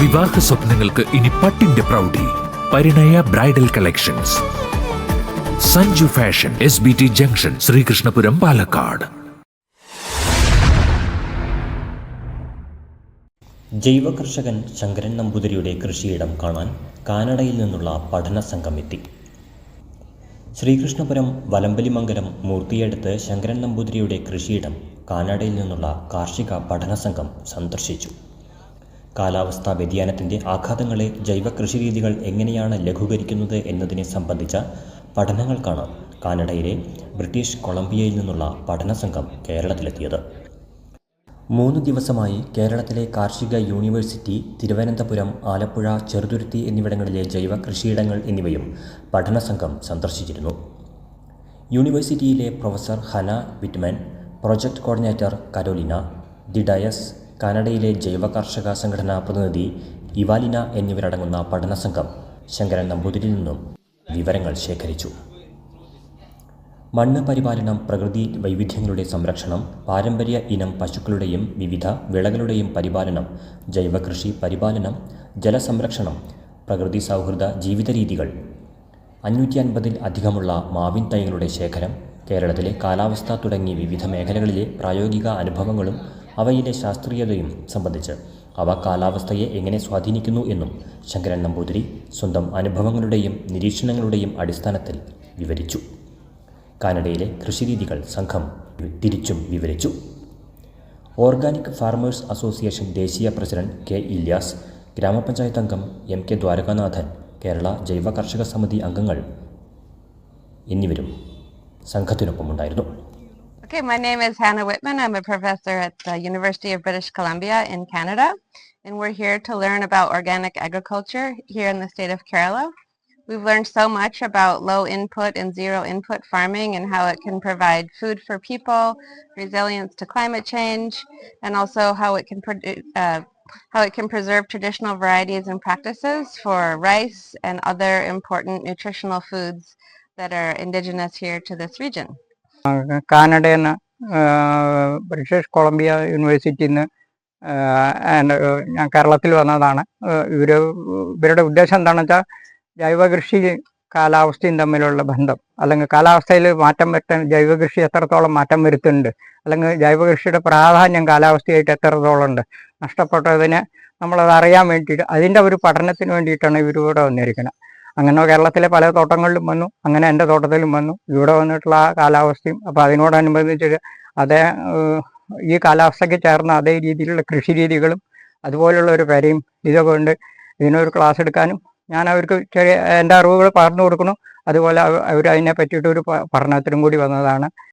വിവാഹ സ്വപ്നങ്ങൾക്ക് ഇനി പട്ടിന്റെ പ്രൗഢി. Parinaya bridal collections. Sanju fashion S B T junction Sreekrishnapuram Palakkad. ജൈവ കർഷകൻ ശങ്കരൻ നമ്പൂതിരിയുടെ കൃഷിയിടം കാണാൻ കാനഡയിൽ നിന്നുള്ള പഠന സംഘം എത്തി. ശ്രീകൃഷ്ണപുരം വലമ്പലിമംഗലം മൂർത്തിയെടുത്ത് ശങ്കരൻ നമ്പൂതിരിയുടെ കൃഷിയിടം കാനഡയിൽ നിന്നുള്ള കാർഷിക പഠന സംഘം സന്ദർശിച്ചു. കാലാവസ്ഥാ വ്യതിയാനത്തിന്റെ ആഘാതങ്ങളെ ജൈവ കൃഷിരീതികൾ എങ്ങനെയാണ് ലഘൂകരിക്കുന്നത് എന്നതിനെ സംബന്ധിച്ച പഠനങ്ങൾക്കാണ് കാനഡയിലെ ബ്രിട്ടീഷ് കൊളംബിയയിൽ നിന്നുള്ള പഠന സംഘം കേരളത്തിലെത്തിയത്. മൂന്ന് ദിവസമായി കേരളത്തിലെ കാർഷിക യൂണിവേഴ്സിറ്റി തിരുവനന്തപുരം ആലപ്പുഴ ചെറുതുരുത്തി എന്നിവിടങ്ങളിലെ ജൈവ കൃഷിയിടങ്ങൾ എന്നിവയും പഠന സംഘം സന്ദർശിച്ചിരുന്നു. യൂണിവേഴ്സിറ്റിയിലെ professor Hannah Whitman project coordinator Carolina de Diaz കാനഡയിലെ ജൈവ കർഷക സംഘടനാ പ്രതിനിധി ഇവാലിന എന്നിവരടങ്ങുന്ന പഠന സംഘം ശങ്കരൻ നമ്പൂതിരിൽ നിന്നും വിവരങ്ങൾ ശേഖരിച്ചു. മണ്ണ് പരിപാലനം പ്രകൃതി വൈവിധ്യങ്ങളുടെ സംരക്ഷണം പാരമ്പര്യ ഇനം പശുക്കളുടെയും വിവിധ വിളകളുടെയും പരിപാലനം ജൈവകൃഷി പരിപാലനം ജലസംരക്ഷണം പ്രകൃതി സൗഹൃദ ജീവിത രീതികൾ അഞ്ഞൂറ്റി അൻപതിൽ അധികമുള്ള മാവിൻ തൈകളുടെ ശേഖരം കേരളത്തിലെ കാലാവസ്ഥ തുടങ്ങി വിവിധ മേഖലകളിലെ പ്രായോഗിക അനുഭവങ്ങളും അവയിലെ ശാസ്ത്രീയതയും സംബന്ധിച്ച്. അവ കാലാവസ്ഥയെ എങ്ങനെ സ്വാധീനിക്കുന്നു എന്നും ശങ്കരൻ നമ്പൂതിരി സ്വന്തം അനുഭവങ്ങളുടെയും നിരീക്ഷണങ്ങളുടെയും അടിസ്ഥാനത്തിൽ വിവരിച്ചു. കാനഡയിലെ കൃഷിരീതികൾ സംഘം തിരിച്ചും വിവരിച്ചു. ഓർഗാനിക് ഫാർമേഴ്സ് അസോസിയേഷൻ ദേശീയ പ്രസിഡന്റ് കെ ഇല്യാസ് ഗ്രാമപഞ്ചായത്ത് അംഗം എം കെ ദ്വാരകാനാഥൻ കേരള ജൈവ കർഷക സമിതി അംഗങ്ങൾ എന്നിവരും സംഘത്തിനൊപ്പമുണ്ടായിരുന്നു. Okay, my name is Hannah Whitman. I'm a professor at the University of British Columbia in Canada, and we're here to learn about organic agriculture here in the state of Kerala. We've learned so much about low input and zero input farming and how it can provide food for people, resilience to climate change, and also how it can uh, how it can preserve traditional varieties and practices for rice and other important nutritional foods that are indigenous here to this region. കാനഡയിൽ നിന്ന് British Columbia യൂണിവേഴ്സിറ്റിയിൽ നിന്ന് ഞാൻ കേരളത്തിൽ വന്നതാണ്. ഇവർ ഇവരുടെ ഉദ്ദേശം എന്താണെന്ന് വെച്ചാൽ ജൈവകൃഷി കാലാവസ്ഥയും തമ്മിലുള്ള ബന്ധം. അല്ലെങ്കിൽ കാലാവസ്ഥയിൽ മാറ്റം വരുത്താൻ ജൈവകൃഷി എത്രത്തോളം മാറ്റം വരുത്തുന്നുണ്ട്. അല്ലെങ്കിൽ ജൈവകൃഷിയുടെ പ്രാധാന്യം കാലാവസ്ഥയായിട്ട് എത്രത്തോളം ഉണ്ട്. നഷ്ടപ്പെട്ടതിനെ നമ്മളത് അറിയാൻ വേണ്ടിയിട്ട് അതിന്റെ ഒരു പഠനത്തിന് വേണ്ടിയിട്ടാണ് ഇവർ ഇവിടെ വന്നിരിക്കുന്നത്. അങ്ങനെ കേരളത്തിലെ പല തോട്ടങ്ങളിലും വന്നു. അങ്ങനെ എന്റെ തോട്ടത്തിലും വന്നു. ഇവിടെ വന്നിട്ടുള്ള ആ കാലാവസ്ഥയും അപ്പോൾ അതിനോടനുബന്ധിച്ച് അതേ ഈ കാലാവസ്ഥയ്ക്ക് ചേർന്ന അതേ രീതിയിലുള്ള കൃഷി രീതികളും അതുപോലുള്ള ഒരു പേരയും ഇതൊക്കെ ഉണ്ട്. ഇതിനൊരു ക്ലാസ് എടുക്കാനും ഞാൻ അവർക്ക് ചെറിയ എന്റെ അറിവുകൾ പകർന്നു കൊടുക്കണം അതുപോലെ അവർ അതിനെ പറ്റിയിട്ടൊരു പഠനത്തിനും കൂടി വന്നതാണ്.